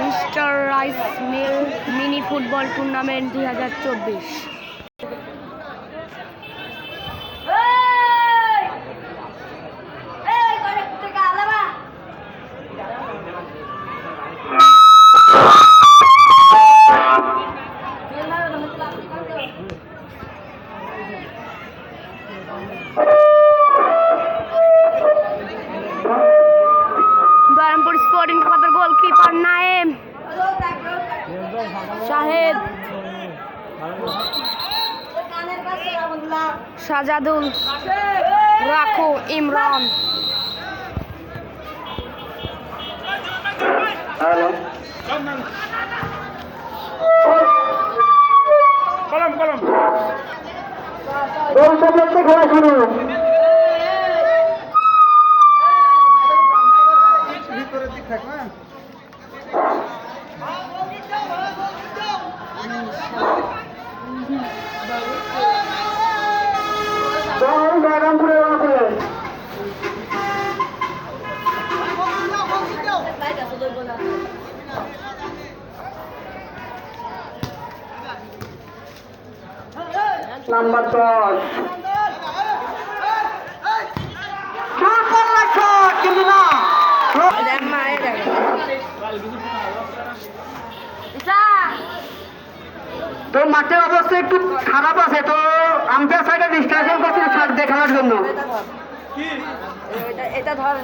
Mister rice mill mini football tournament দুই হাজার চব্বিশ। শাহেদ। সাজাদুল রাখু ইমরান। কলম কলম। খেলা শুরু। ভিতরের দিক থাকবে নাম্বার দশ কিন্তু না তো মাঠের অবস্থা একটু খারাপ আছে তো আম্পায়ার সাইডে ডিস্ট্রাকশন করছে ছাড় দেখানোর জন্য। এটা ধর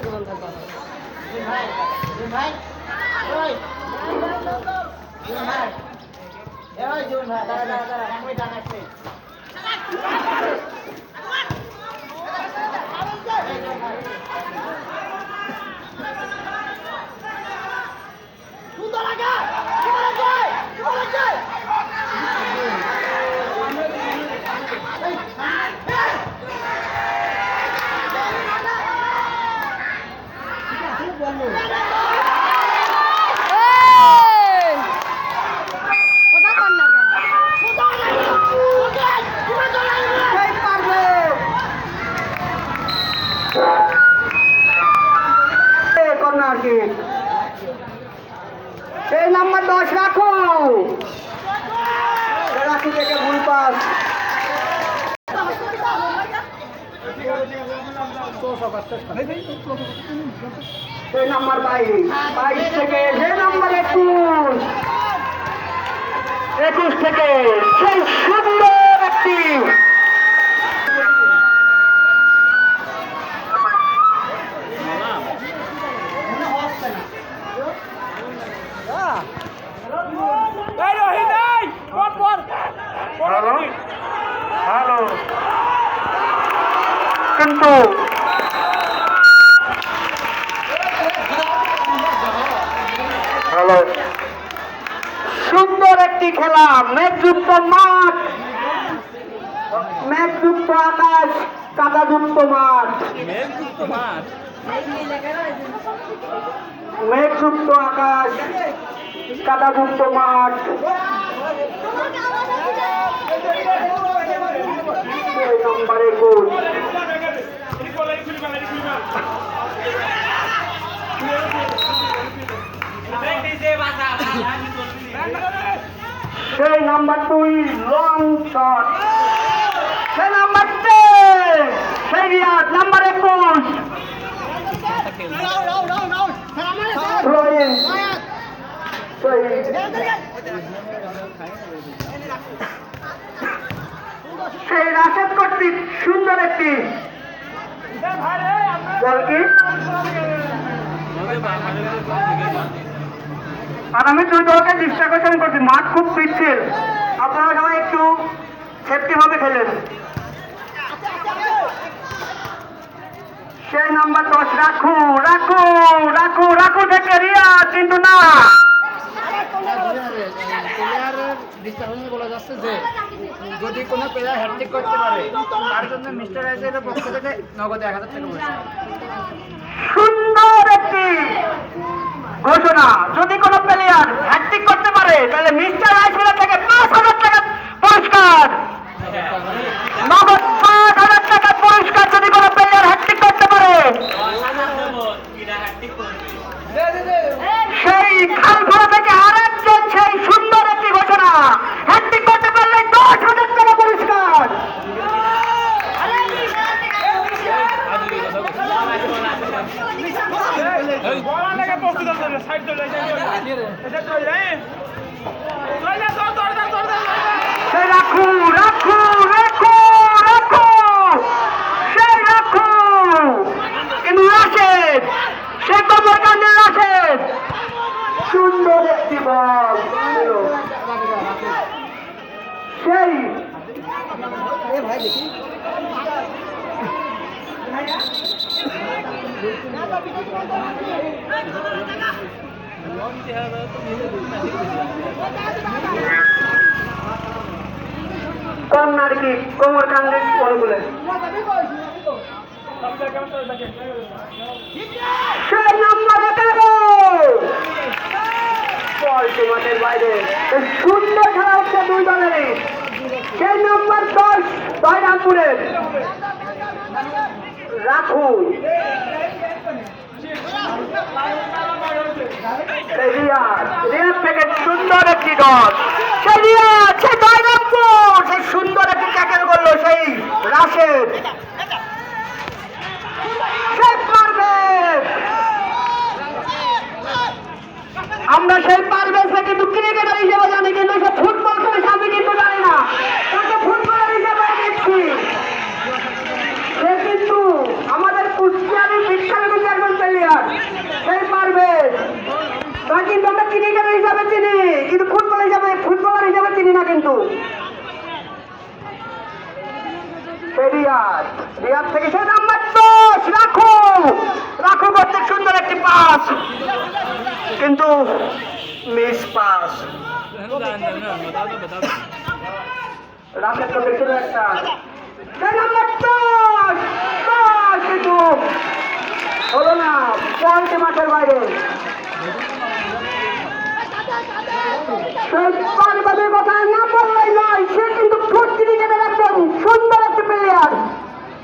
কথা কর না কেন কর্নার কিক এই নাম্বার দশ রাখো রাখি থেকে ভুল পাস সেই নাম্বার বাইশ। বাইশ থেকে যে নাম্বার একুশ। একুশ থেকে সেই সুন্দর একটি এই রহিত এই পর পর হ্যালো হ্যালো কিন্তু হ্যালো সুন্দর একটি খেলা, মেঘযুক্ত মাঠ। মেঘযুক্ত আকাশ কাদাযুক্ত মাঠ। মেঘযুক্ত আকাশ কাদাযুক্ত মাঠ। নম্বর একুশ সেই নাম্বার দুই লং শট সেই নাম্বার সেই রিয়াদ নাম্বার একুশ। সেই রাশেদ কর্তৃক সুন্দর একটি বল কি আর আমি দলকে ডিস্ট্রাকশন করছি মাঠ খুব পিচ্ছিল। আপনারা সবাই একটু সেফটি ভাবে খেলেন। সেই নাম্বার দশ, রাখু রাখু রাখু রাখু থেকে রিয়া, কিন্তু না। যদি কোনো প্লেয়ার হ্যাট্রিক করতে পারে, তার জন্য মিস্টার রাইসের পক্ষ থেকে নগদ এক হাজার টাকা পয়সা সুন্দর একটি ঘোষণা যদি কোনো প্লেয়ার হ্যাট্রিক করতে পারে তাহলে মিস্টার আইসিএল থেকে পাঁচ হাজার টাকা পুরস্কার। নগদ পাঁচ হাজার টাকা পুরস্কার যদি কোনো প্লেয়ার হ্যাট্রিক করতে পারে। সেই খালফড়া থেকে আরেকজন সেই সুন্দর একটি ঘোষণা হ্যাট্রিক করতে পারলে দশ হাজার টাকা পুরস্কার বলা লাগে প্রস্তুত আছে সাইড চলে এটা চলে চলে চল দৌড় দৌড় দৌড় সেই রাখু রাখু রাখু রাখু সেই রাখু কিন্তু রাশেদ সেই কবর কান্দের রাশেদ সুন্দর একটি বল ছিল। সেই কন্যার কি কোমর কান্দের বলগুলো সেই নাম্বার বাইরে। সুন্দর খেলা হচ্ছে দুই দলেরই। সেই নাম্বার দশ দয়রামপুরের রাখুন এই রিয়াদ থেকে সুন্দর একটি সেই রিয়াদ সেই দয়রামপুর সেই সুন্দর একটি ট্যাকেল করল সেই রাশেদ। আমরা সেই পারভেজকে কিন্তু ক্রিকেটার হিসেবে জানি, কিন্তু সে ফুটবল খেলেছে আমি কিন্তু জানি না। সে কিন্তু আমাদের কুষ্টিয়ারি বিখ্যাত একজন প্লেয়ার সেই পারভেজ তাকে কিন্তু আমরা ক্রিকেটার হিসাবে চিনি? কিন্তু ফুটবল হিসাবে ফুটবলার হিসাবে চিনি না কিন্তু। রিয়াদ। রিয়াদ থেকে সে নাম্বার দশ রাখো। রাখো করতে সুন্দর একটি পাস কিন্তু মিস পাস রাশেদ তো দেখছিল একটা কিন্তু। বাইরে। পারিবারিক সে কিন্তু ফুট ক্রিকেটের একজন সুন্দর একটি প্লেয়ার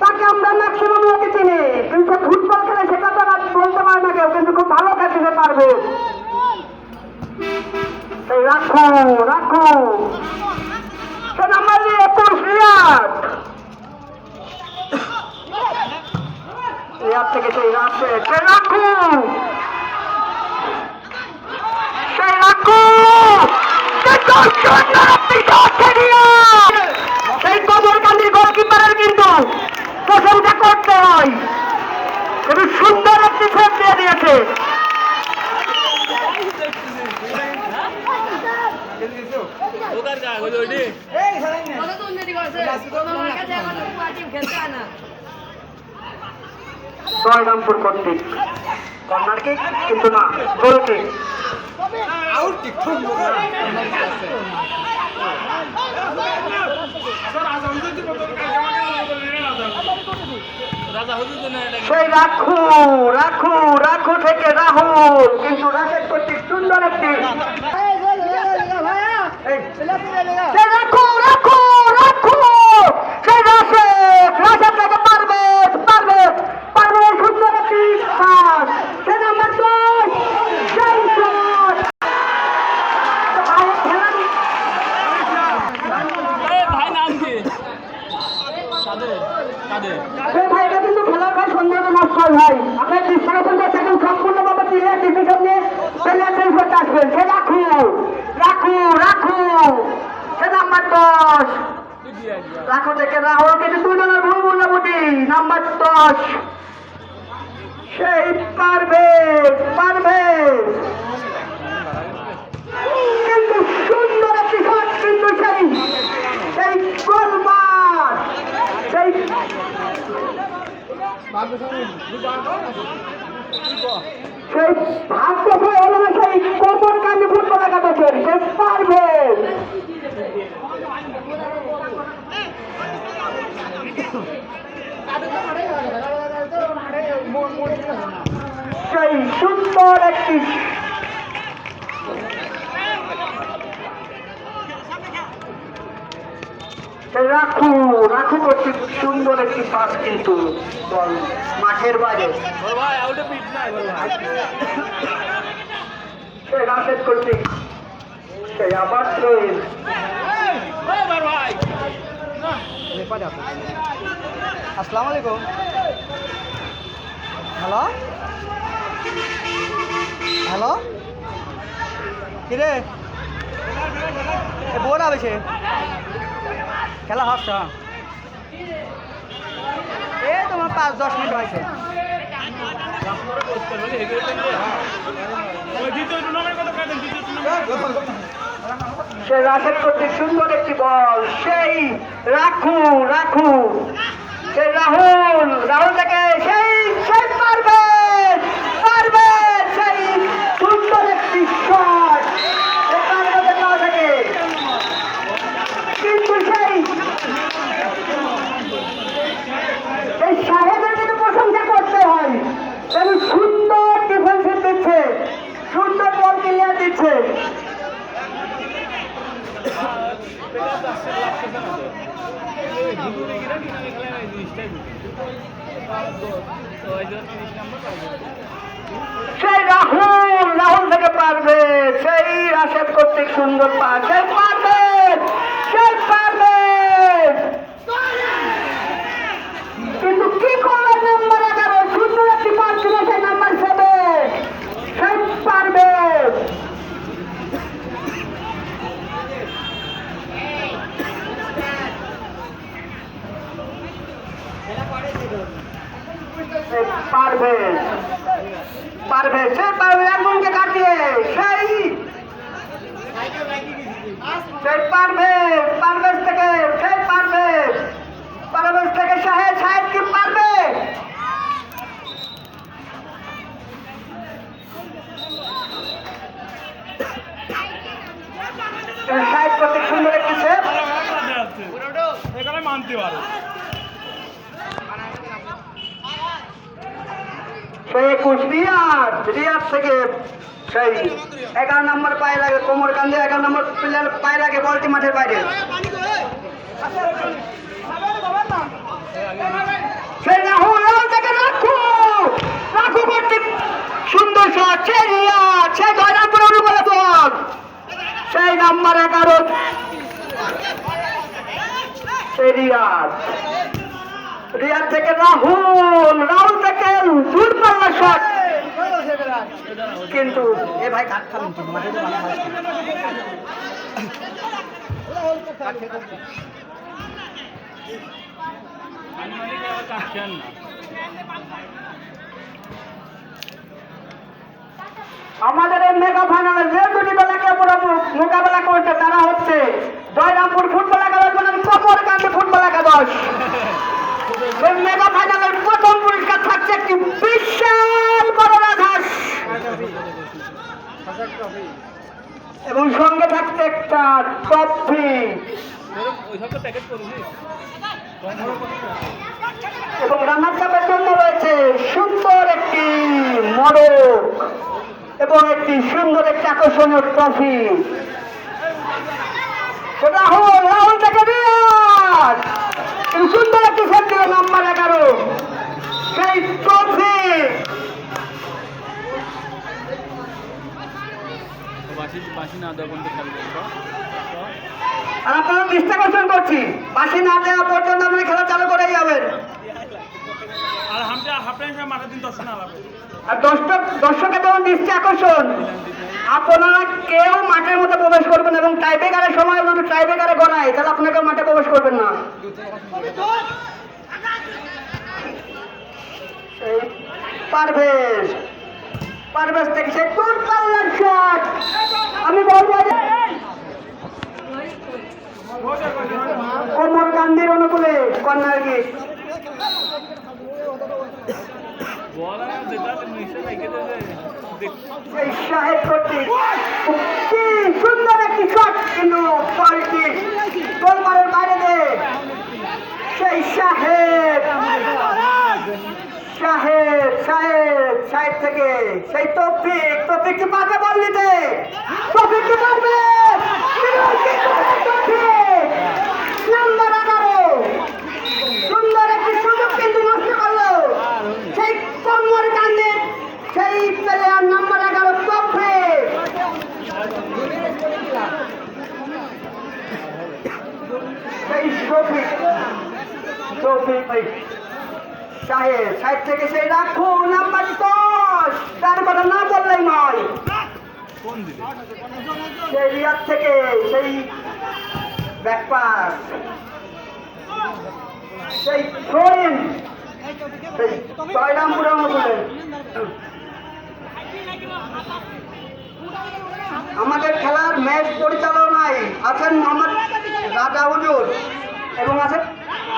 তাকে আমরা ম্যাক্সিমাম লোকে চিনি। কিন্তু ফুটবল খেলে সেটা তো বলতে কিন্তু খুব ভালো খেলতে পারবে। এই রাখো রাখো সে নাম্বার একুশ রিয়াদ রিয়াদ থেকে সেই রাখবে সে সেই কবরকান্দির গোলকিপারের কিন্তু প্রশংসা করতে হয় কিন্তু সুন্দর একটি সেভ দিয়ে দিয়েছে জয়রামপুর কর্তৃক। কর্নার সেই রাখু রাখু রাখু থেকে রাহুল কিন্তু রাশেদ কর্তৃক সুন্দর একটি। রাহুলকে সুলতানের ভুল মূল্যবতী নাম্বার দশ। সেই পারবে পারবে। কিন্তু সুন্দর একটি শট কিন্তু সেই সেই গোলমার সেই সেই ভাগ্য হয়ে হলো সেই কোমর কান্দি ফুটবল একাদশের সে পারবে। সুন্দর একটি রাখু রাখু করছি সুন্দর একটি পাস কিন্তু মাঠের বাইরে রাশেদ করছি সেই আবার থ্রোইন আসসালামু আলাইকুম হ্যালো হ্যালো কিরে এ বোর আবেছে খেলা হচ্ছে এ তোমার পাঁচ দশ মিনিট হয়েছে সে রাশেদ করতে সুন্দর একটি বল। সেই রাখু রাখু। সেই রাহুল রাহুল থেকে সেই সেই পারবে পারবে সেই সুন্দর একটি শট থেকে কিন্তু সেই এই সাহেবের কিন্তু প্রশংসা করতে হয় তিনি সুন্দর ডিফেন্সিভ দিচ্ছে সুন্দর বল ক্লিয়ার দিচ্ছে সেই রাহুল রাহুল থেকে পারবে সেই রাশেদ কর্তৃক সুন্দর পাস সেই পারবে সেই পারবে কিন্তু কি করবে নাম্বার এগারো সুন্দর একটি পাস ছিল সেই নাম্বার সেভেন সেই পারবে সেই পারবে পারবে সে পারবে একজনকে কাটিয়ে সেই সেই পারবে পারভেজ থেকে সেই পারবে পারভেজ থেকে সাহেব সাহেব কি পারবে সেই সাহেব কত সুন্দর একটি সেভ মানতে পারো। সেই রিয়াদ রিয়াদ থেকে সেই এগারো নম্বর পায়ে লাগে, কোমর কান্দে এগারো নম্বর প্লেয়ার পায়ে লাগে, বলটি মাঠের বাইরে। সেই রাহুল রাহুল সুন্দর শট সে রিয়াদ সে জয়রামপুর অনুবলে বল সেই নাম্বার এগারো। রিয়াদ রিয়াদ থেকে রাহুল রাহুল থেকে দূরপাল্লা শট কিন্তু এ ভাই কাট খাবেন। আমাদের এই মেগা ফাইনালে যে দুটি মু- মোকাবেলা করছে তারা হচ্ছে জয়রামপুর ফুটবল একাদশ বনাম কমর কান্দি ফুটবল একাদশ এই মেগা ফাইনালের প্রথম পুরস্কার থাকছে একটি বিশাল বড় রাধাস এবং সঙ্গে থাকছে একটা ট্রফি এবং রান্নার চাপের জন্য রয়েছে সুন্দর একটি মরক এবং একটি সুন্দর একটি আকর্ষণীয় ট্রফি রাহুল রাহুল এই সুন্দর একটি সেট দিল নাম্বার এগারো। সেই ট্রফি আর আপনারা দৃষ্টি আকর্ষণ করছি। বাসি না দেওয়া পর্যন্ত আপনি খেলা চালু করেই যাবেন। আর দর্শক দর্শকের যেমন দৃষ্টি আকর্ষণ। আপনারা কেউ মাঠের মধ্যে প্রবেশ করবেন এবং টাইব্রেকারের সময় যদি টাইব্রেকারে গড়ায়। তাহলে আপনাকে মাঠে প্রবেশ করবেন না। পারভেজ পারভেজ থেকে সে দূর পাল্লার শট আমি বলব যে কোমর গান্ধীর অনুকূলে কর্নার গিট শাহেদ কর্তৃক কি সুন্দর একটি শট কিন্তু বলটি গোলমারের বাইরে দে সেই শাহেদ শাহেদ শাহেদ শাহেদ থেকে সেই তৌফিক তৌফিক কি পারবে বল নিতে কি পারবে কি করে তৌফিক নাম্বার এগারো সুন্দর একটি সুযোগ কিন্তু নষ্ট করল সেই কম্বর কান্দে সেই প্লেয়ার নাম্বার এগারো তৌফিক সেই শফিক শফিক ভাই সাহেব থেকে সেই রাখো নাম্বার দশ তার কথা না বললেই নয়। সেই রিয়াদ থেকে সেই ব্যাকপাস, সেই থ্রোইন সেই জয়রামপুরের মধ্যে আমাদের খেলার ম্যাচ পরিচালনায় আছেন মোহাম্মদ রাজা হুজুর এবং আছে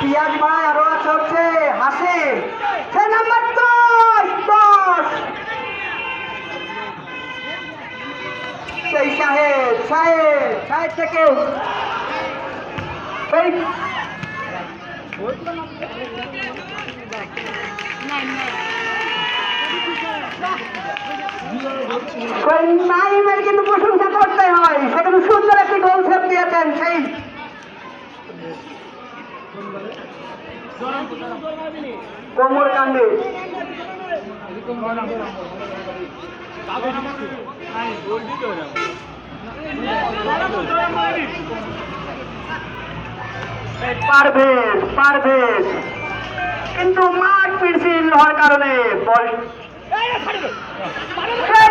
পিয়াজ ভাই আরও আছে হচ্ছে হাসিম সে দশ দশ। সেই সাহেব কিন্তু প্রশংসা করতে হয়। সেখানে সুন্দর একটি গোল সেভ দিয়েছেন, সেই কোমর কান্দে পারভেজ পারভেজ। কিন্তু মাঠ পিছিল হওয়ার কারণে বল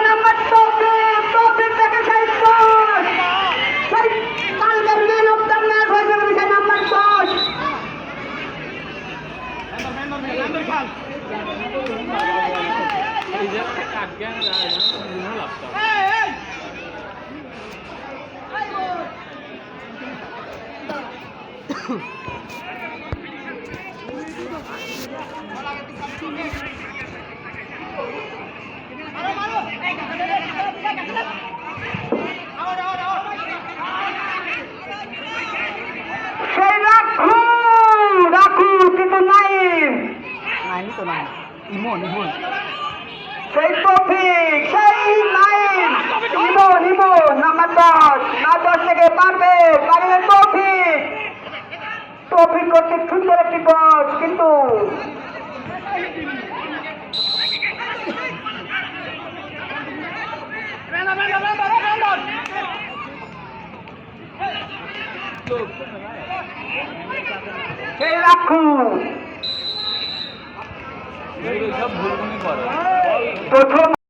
নাম্বার কালকের ম্যান অফ দ্য ম্যাচ হয়েছে সেই নাম্বার দশ সেই রাখু রাখু কিন্তু নাইম নাইম তো নাই ইমন ইমন। সেই তৌফিক সেই নাইম ইমন ইমন নাম্বার দশ না দশ থেকে পারবে পারবে তৌফিক তৌফিক করতে সুন্দর একটি বস কিন্তু সেই রাখু প্রথম